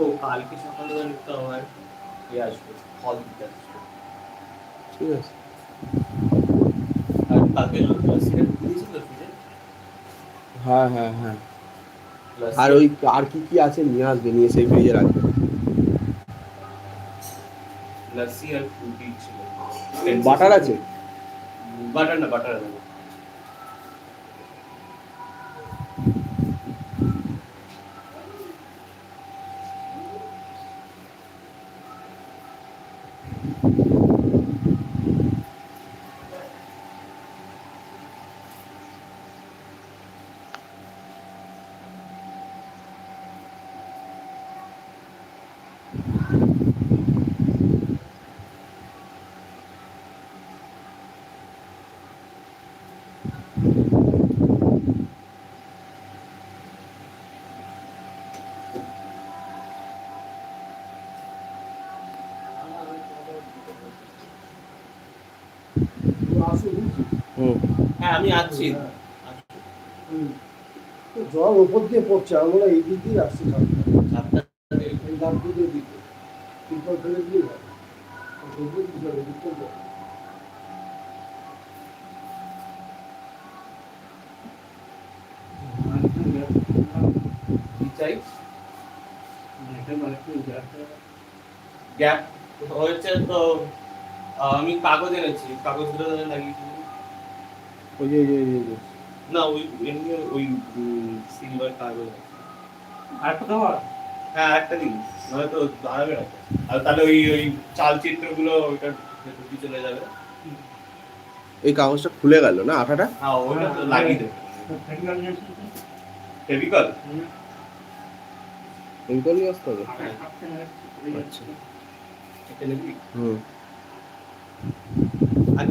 ও কালকে সকালবেলা তো আমার ইয়ে আসবে ফল দিতে আসবে। ঠিক আছে। আর কালকে সিগারেট দিয়েছিল হ্যাঁ হ্যাঁ হ্যাঁ। আর ওই আর কি কি আছে নিয়ে আসবে নিয়ে সেই ফ্রিজে রাখবে। লাসি আর ফ্রুটি ছিল। বাটার আছে? বাটার না বাটার আছে। হ্যাঁ আমি আছি। জল ওপর দিয়ে পড়ছে আমরা এই দিক দিয়ে আসছি দিকে তিরপল ফেলে দিয়ে গ্যাপ হয়েছে তো আমি কাগজ এনেছি কাগজগুলো লাগিয়ে দিই। ওই যে ওই যে- যে- না ওই এমনি ওই সিলভার কাগজ। আরেকটা দেওয়া হ্যাঁ একটা দিন। নয়তো দাঁড়াবে না আর তাহলে ওই ওই চালচিত্রগুলো ওইটা ভেতর দিয়ে চলে যাবে। এই কাগজটা খুলে গেল না আঠাটা? হ্যাঁ ওইটা তো লাগিয়ে দেবে। ফেভিকল ফেভিকল আসতে হবে। আর আচ্ছা। হুম। আর